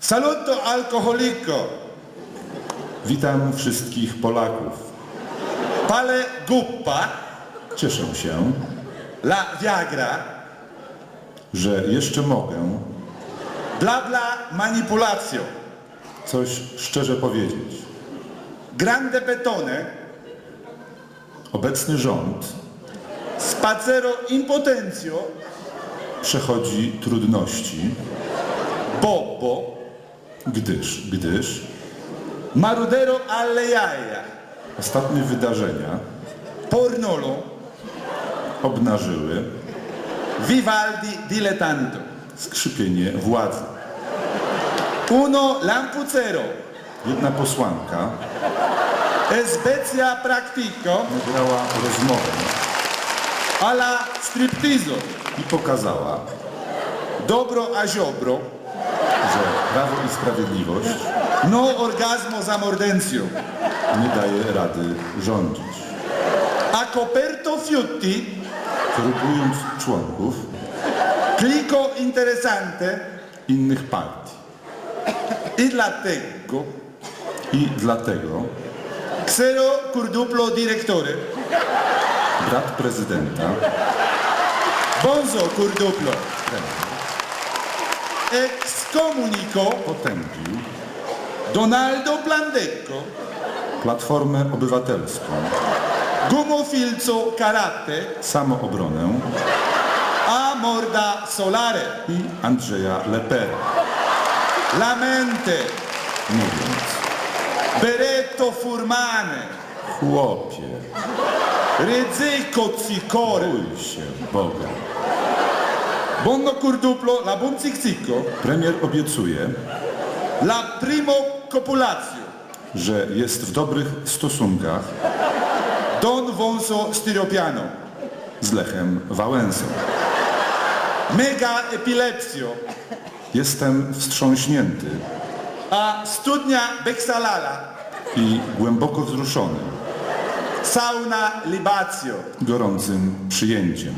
Saluto alkoholiko. Witam wszystkich Polaków. Pale guppa. Cieszę się, La Viagra. że jeszcze mogę Bla bla manipulacjo. coś szczerze powiedzieć. Grande betone. Obecny rząd Spacero impotencjo. przechodzi trudności, Bobbo. Gdyż, gdyż Marudero alle jaja. ostatnie wydarzenia Pornolo. obnażyły Vivaldi dilettanto. skrzypienie władzy. Uno lampucero. Jedna posłanka Esbecia practico. nagrała rozmowę Alla striptizo. i pokazała, Dobro a ziobro. Że Prawo i Sprawiedliwość No orgasmo za mordencio. nie daje rady rządzić. A coperto fiutti. Korumpując członków Clico interessante. innych partii. I dlatego. I dlatego Xero curduplo direttore. brat prezydenta Bonzo curduplo. Excomunico potępił Donaldo Blandecco. Platformę Obywatelską, Gumofilzo karate. Samoobronę A morda solare. i Andrzeja Lepera, Lamente. mówiąc Beretto furmane. chłopie, Rezzeco cicore. bój się Boga. Bonno curduplo la bunziczico. Premier obiecuje, La primo że jest w dobrych stosunkach Don Vonso Styropiano. z Lechem Wałęsą. Mega epilepsio. Jestem wstrząśnięty A studnia Bexalala. i głęboko wzruszony Sauna libazio. gorącym przyjęciem.